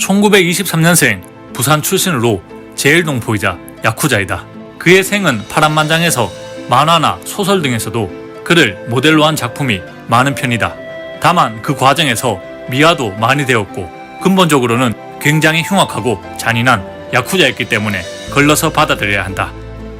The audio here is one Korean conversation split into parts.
1923년생 부산 출신으로 제일동포이자 야쿠자이다. 그의 생은 파란만장해서 만화나 소설 등에서도 그를 모델로 한 작품이 많은 편이다. 다만 그 과정에서 미화도 많이 되었고 근본적으로는 굉장히 흉악하고 잔인한 야쿠자였기 때문에 걸러서 받아들여야 한다.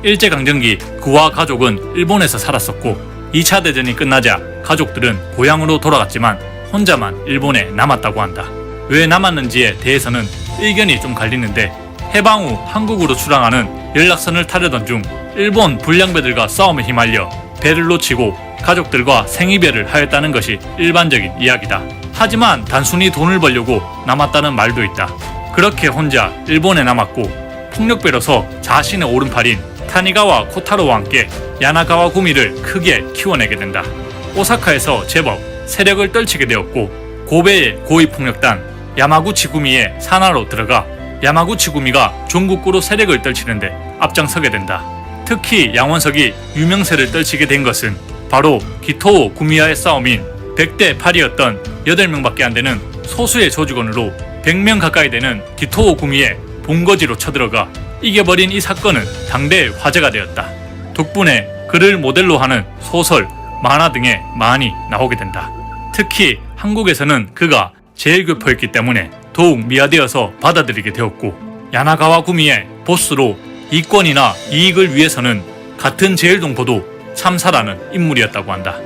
일제강점기 그와 가족은 일본에서 살았었고 2차 대전이 끝나자 가족들은 고향으로 돌아갔지만 혼자만 일본에 남았다고 한다. 왜 남았는지에 대해서는 의견이 좀 갈리는데 해방 후 한국으로 출항하는 연락선을 타려던 중 일본 불량배들과 싸움에 휘말려 배를 놓치고 가족들과 생이별을 하였다는 것이 일반적인 이야기다. 하지만 단순히 돈을 벌려고 남았다는 말도 있다. 그렇게 혼자 일본에 남았고 폭력배로서 자신의 오른팔인 타니가와 코타로와 함께 야나가와 구미를 크게 키워내게 된다. 오사카에서 제법 세력을 떨치게 되었고 고베의 고위폭력단 야마구치 구미의 산하로 들어가 야마구치 구미가 전국구로 세력을 떨치는데 앞장서게 된다. 특히 양원석이 유명세를 떨치게 된 것은 바로 기토오 구미와의 싸움인 100대 8이었던 8명밖에 안 되는 소수의 조직원으로 100명 가까이 되는 기토오 구미의 본거지로 쳐들어가 이겨버린 이 사건은 당대의 화제가 되었다. 덕분에 그를 모델로 하는 소설, 만화 등에 많이 나오게 된다. 특히 한국에서는 그가 제일교포였기 때문에 더욱 미화되어서 받아들이게 되었고 야나가와 구미의 보스로 이권이나 이익을 위해서는 같은 제일동포도 참사라는 인물이었다고 한다.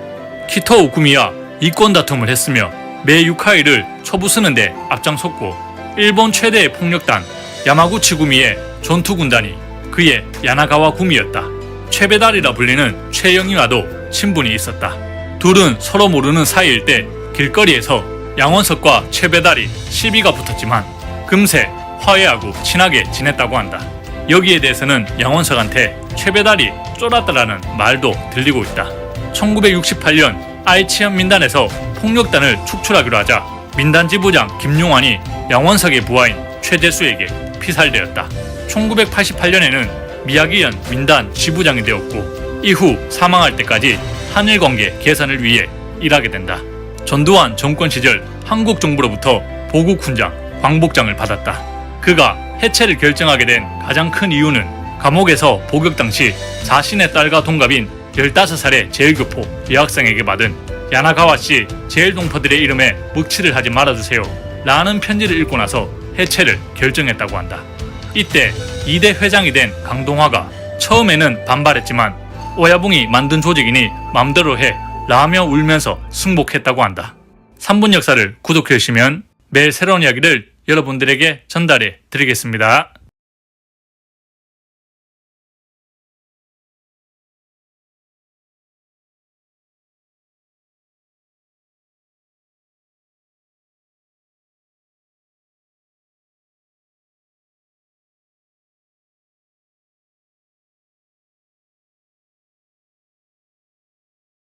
키토우 구미와 이권 다툼을 했으며 매 유카이를 초부수는데 앞장섰고 일본 최대의 폭력단 야마구치 구미의 전투 군단이 그의 야나가와 구미였다. 최배달이라 불리는 최영희와도 친분이 있었다. 둘은 서로 모르는 사이일 때 길거리에서 양원석과 최배달이 시비가 붙었지만 금세 화해하고 친하게 지냈다고 한다. 여기에 대해서는 양원석한테 최배달이 쫄았다라는 말도 들리고 있다. 1968년 아이치현 민단에서 폭력단을 축출하기로 하자 민단 지부장 김용환이 양원석의 부하인 최재수에게 피살되었다. 1988년에는 미야기현 민단 지부장이 되었고 이후 사망할 때까지 한일 관계 개선을 위해 일하게 된다. 전두환 정권 시절 한국 정부로부터 보국 훈장, 광복장을 받았다. 그가 해체를 결정하게 된 가장 큰 이유는 감옥에서 복역 당시 자신의 딸과 동갑인 15살의 제일교포 여학생에게 받은 야나가와 씨 제일동포들의 이름에 묵치를 하지 말아주세요 라는 편지를 읽고 나서 해체를 결정했다고 한다. 이때 2대 회장이 된 강동화가 처음에는 반발했지만 오야붕이 만든 조직이니 맘대로 해 라며 울면서 승복했다고 한다. 3분 역사를 구독해 주시면 매일 새로운 이야기를 여러분들에게 전달해 드리겠습니다.